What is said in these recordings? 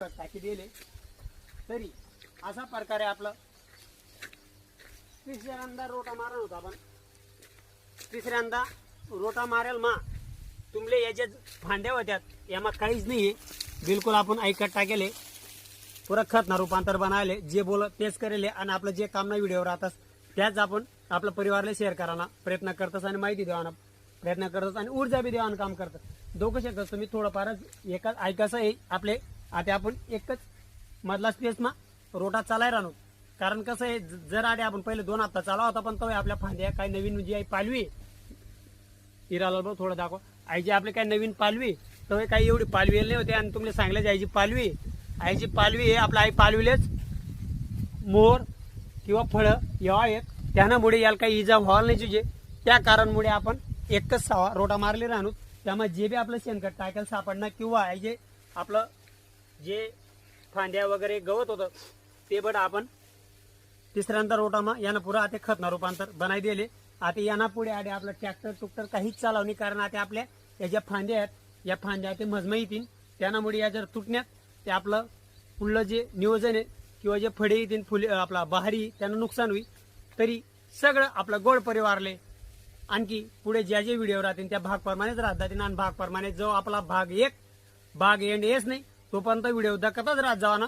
टाकी दिले तरी असा प्रकारे आपलं तिसऱ्यांदा रोटा मारण होता आपण. तिसऱ्यांदा रोटा मारेल मा. तुमले याच्या फांड्या होत्यात. यामा काहीच नाहीये. बिलकुल आपण ऐकत टाकेले पुरा खत ना रूपांतर बनायले. जे बोल तेच करेले आणि आपलं जे काम नाही व्हिडिओवर राहतात त्याच आपण आपल्या परिवाराला शेअर करायला प्रयत्न करतस आणि माहिती देवाना प्रयत्न करतस आणि ऊर्जा बी देवाना काम करतात दोघं शकत तुम्ही. थोडंफारच एकाच ऐकायचं आपले आता आपण एकच मधला स्पेसमा रोटा चालाय राहतो कारण कसं आहे ज- जर आडे आपण पहिले दोन हप्ता चालवा होता पण तो आपल्या फांद्या काही नवीन जी आई पालवी हिराला बघ थोडं दाखव. आईची आपली काही नवीन पालवी तर काही एवढी पालवी नाही होते आणि तुम्हाला सांगले आईची पालवी आईची पालवी हे आपलं आई पालवीलेच मोर किंवा फळं यावा एक त्यानामुळे याला काही इजा व्हायला नाही तुझे त्या कारणमुळे आपण एकच सावा रोटा मारले राहणू त्यामुळे जे बी आपलं शेणखत टाकायला सापडणं किंवा आई जे आपलं जे फांद्या वगैरे गवत होतं ते बट आपण. तिसऱ्यांदा रोटामा यानं पुरा आता खतना रूपांतर बनाय दिले. आता यांना पुढे आडे आपलं ट्रॅक्टर टुक्टर काहीच चालवणी कारण आता आपल्या. या ज्या फांद्या आहेत या फांद्या ते मजमई येतील. त्यामुळे या जर तुटण्यात ते आपलं पुढलं जे नियोजन आहे किंवा जे फळे येतील फुले आपला बहारी त्यांना नुकसान होईल. तरी सगळं आपलं गोड परिवारले. आणखी पुढे ज्या जे व्हिडिओ राहतील त्या भागप्रमाणेच राहत जातील आणि भागप्रमाणे जो आपला भाग एक भाग एंड येस नाही तोपर्यंत व्हिडिओ दखतच राहत जावा ना.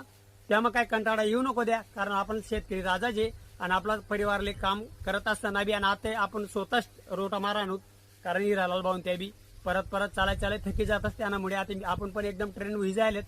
त्यामुळे काय कंटाळा येऊ नको द्या. कारण आपण शेतकरी राजा जे आणि आपला परिवारले काम करत असताना बी आणि आता आपण स्वतःच रोटा मारा आणूत कारण राहिला भाऊन त्या बी परत परत चालाय चालाय थकी जात असते. त्यामुळे आता आपण पण एकदम ट्रेन व्ही जायलेत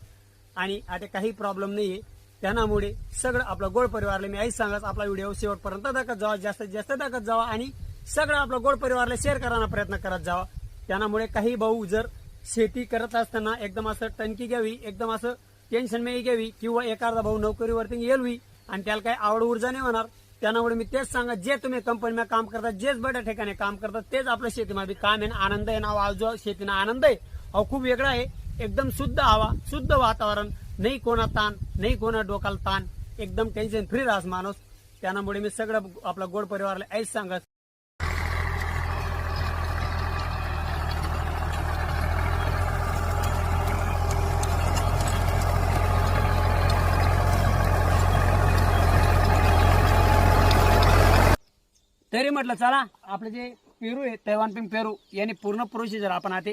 आणि आता काही प्रॉब्लेम नाहीये. त्यामुळे सगळं आपलं गोड परिवारला मी आईच सांगत आपला व्हिडिओ शेवटपर्यंत दाखत जावा. जास्तीत जास्त दाखत जावा आणि सगळं आपलं गोड परिवारला शेअर करायला प्रयत्न करत जावा. त्यामुळे काही भाऊ जर शेती करत असताना एकदम असं टणकी घ्यावी एकदम असं टेन्शन मी घ्यावी किंवा एखादा भाऊ नोकरीवरती येलवी आणि त्याला काही आवड ऊर्जा नाही होणार. त्यामुळे मी तेच सांगा जे तुम्ही कंपनीमध्ये काम करतात जेच बड्या ठिकाणी काम करतात तेच आपल्या शेतीमध्ये काम आहे. आनंद आहे ना हो, आज शेतीना आनंद आहे अहो खूप वेगळा आहे. एकदम शुद्ध हवा शुद्ध वातावरण नाही कोणा ताण नाही कोणा डोकाला ताण एकदम टेन्शन फ्री राहस माणूस. त्यामुळे मी सगळं आपला गोड परिवारला ऐस सांगत तरी म्हटलं चला आपलं जे पेरू आहे तैवान पिंग पेरू यांनी पूर्ण प्रोसिजर आपण आता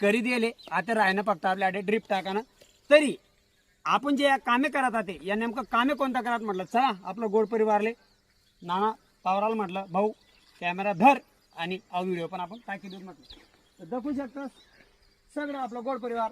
करी दिले आता राहणं फक्त आपल्या ड्रिप टाकानं. तरी आपण जे या कामे करत आते या नेमकं कामे कोणता करत? म्हटलं चला आपलं गोड परिवारले. नाना पावराला म्हटलं भाऊ कॅमेरा धर आणि हा व्हिडिओ पण आपण टाकी देऊ. म्हटलं तर दाखवू शकतो सगळं आपलं गोड परिवार.